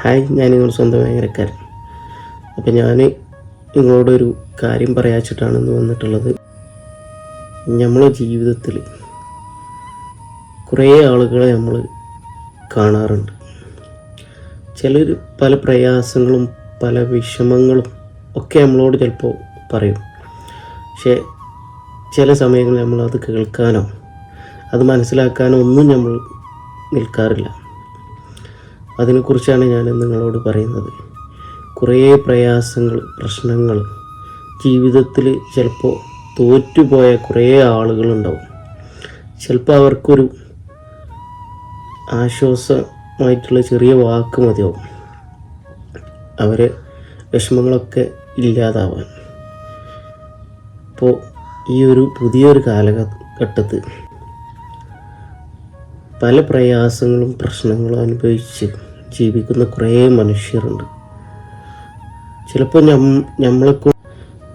Hi ഞാൻ നിങ്ങളുടെ സ്വന്തം ഭയങ്കരക്കാരൻ അപ്പം ഞാൻ നിങ്ങളോടൊരു കാര്യം പറയാച്ചിട്ടാണെന്ന് വന്നിട്ടുള്ളത് നമ്മളെ ജീവിതത്തിൽ കുറേ ആളുകളെ നമ്മൾ കാണാറുണ്ട്. ചിലർ പല പ്രയാസങ്ങളും പല വിഷമങ്ങളും ഒക്കെ നമ്മളോട് ചിലപ്പോൾ പറയും. പക്ഷേ ചില സമയങ്ങളിൽ നമ്മളത് കേൾക്കാനോ അത് മനസ്സിലാക്കാനോ ഒന്നും നമ്മൾ നിൽക്കാറില്ല. അതിനെക്കുറിച്ചാണ് ഞാൻ നിങ്ങളോട് പറയുന്നത്. കുറേ പ്രയാസങ്ങൾ പ്രശ്നങ്ങൾ ജീവിതത്തിൽ ചിലപ്പോൾ തോറ്റുപോയ കുറേ ആളുകളുണ്ടാവും. ചിലപ്പോൾ അവർക്കൊരു ആശ്വാസമായിട്ടുള്ള ചെറിയ വാക്ക് മതിയാവും. അവരെ വിഷമങ്ങളൊക്കെ ഇല്ലാതാവാൻ. അപ്പോൾ ഈ ഒരു പുതിയൊരു കാലഘട്ടത്തിൽ പല പ്രയാസങ്ങളും പ്രശ്നങ്ങളും അനുഭവിച്ച് ജീവിക്കുന്ന കുറേ മനുഷ്യരുണ്ട്. ചിലപ്പോൾ ഞമ്മളെ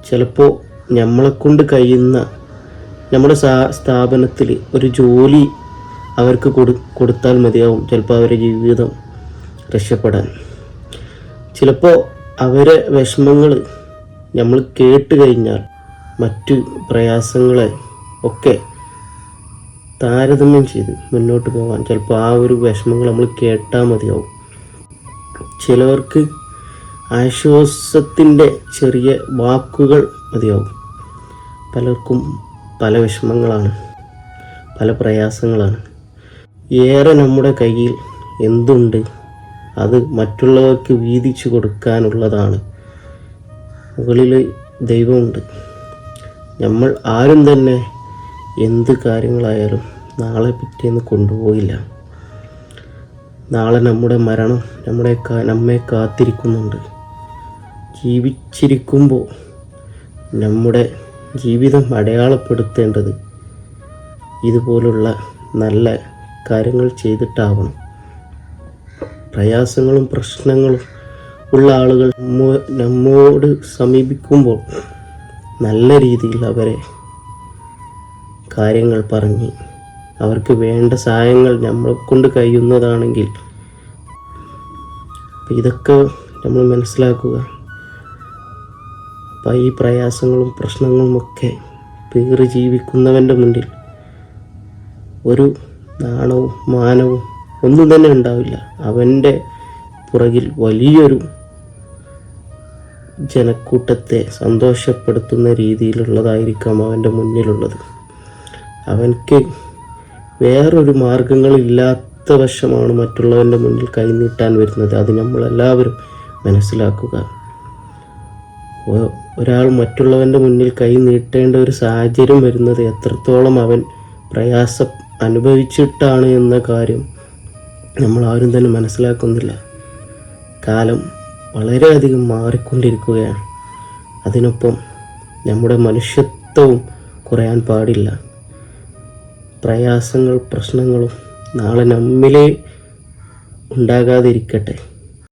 ചിലപ്പോൾ നമ്മളെക്കൊണ്ട് കഴിയുന്ന നമ്മുടെ സ്ഥാ സ്ഥാപനത്തിൽ ഒരു ജോലി അവർക്ക് കൊടു കൊടുത്താൽ മതിയാവും ചിലപ്പോൾ അവരുടെ ജീവിതം രക്ഷപ്പെടാൻ. ചിലപ്പോൾ അവരെ വിഷമങ്ങൾ നമ്മൾ കേട്ട് കഴിഞ്ഞാൽ മറ്റു പ്രയാസങ്ങളെ ഒക്കെ താരതമ്യം ചെയ്ത് മുന്നോട്ട് പോകാൻ ചിലപ്പോൾ ആ ഒരു വിഷമങ്ങൾ നമ്മൾ കേട്ടാൽ മതിയാവും. ചിലവർക്ക് ആശ്വാസത്തിന്റെ ചെറിയ വാക്കുകൾ മതിയാകും. പലർക്കും പല വിഷമങ്ങളാണ് പല പ്രയാസങ്ങളാണ്. ഏറെ നമ്മുടെ കയ്യിൽ എന്തുണ്ട്? അത് മറ്റുള്ളവർക്ക് വീതിച്ചു കൊടുക്കാനുള്ളതാണ്. മുകളിൽ ദൈവമുണ്ട്. നമ്മൾ ആരും തന്നെ എന്ത് കാര്യങ്ങളായാലും നാളെ പിറ്റേന്ന് കൊണ്ടുപോയില്ല. നാളെ നമ്മുടെ മരണം നമ്മുടെ നമ്മെ കാത്തിരിക്കുന്നുണ്ട്. ജീവിച്ചിരിക്കുമ്പോൾ നമ്മുടെ ജീവിതം അടയാളപ്പെടുത്തേണ്ടത് ഇതുപോലുള്ള നല്ല കാര്യങ്ങൾ ചെയ്തിട്ടാവണം. പ്രയാസങ്ങളും പ്രശ്നങ്ങളും ഉള്ള ആളുകൾ നമ്മോട് സമീപിക്കുമ്പോൾ നല്ല രീതിയിൽ അവരെ കാര്യങ്ങൾ പറഞ്ഞ് അവർക്ക് വേണ്ട സഹായങ്ങൾ നമ്മളെ കൊണ്ട് കഴിയുന്നതാണെങ്കിൽ അപ്പം ഇതൊക്കെ നമ്മൾ മനസ്സിലാക്കുക. അപ്പം ഈ പ്രയാസങ്ങളും പ്രശ്നങ്ങളുമൊക്കെ പേറി ജീവിക്കുന്നവന്റെ മുന്നിൽ ഒരു നാണവും മാനവും ഒന്നും തന്നെ ഉണ്ടാവില്ല. അവന്റെ പുറകിൽ വലിയൊരു ജനക്കൂട്ടത്തെ സന്തോഷപ്പെടുത്തുന്ന രീതിയിലുള്ളതായിരിക്കാം അവന്റെ മുന്നിലുള്ളത്. അവൻക്ക് വേറൊരു മാർഗങ്ങളില്ലാത്ത വശമാണ് മറ്റുള്ളവന്റെ മുന്നിൽ കൈനീട്ടാൻ വരുന്നത്. അത് നമ്മളെല്ലാവരും മനസ്സിലാക്കുക. ഒരാൾ മറ്റുള്ളവന്റെ മുന്നിൽ കൈ നീട്ടേണ്ട ഒരു സാഹചര്യം വരുന്നത് എത്രത്തോളം അവൻ പ്രയാസം അനുഭവിച്ചിട്ടാണ് എന്ന കാര്യം നമ്മൾ ആരും തന്നെ മനസ്സിലാക്കുന്നില്ല. കാലം വളരെയധികം മാറിക്കൊണ്ടിരിക്കുകയാണ്. അതിനൊപ്പം നമ്മുടെ മനുഷ്യത്വവും കുറയാൻ പാടില്ല. പ്രയാസങ്ങൾ പ്രശ്നങ്ങളും നാളെ നമ്മിൽ ഉണ്ടാകാതിരിക്കട്ടെ.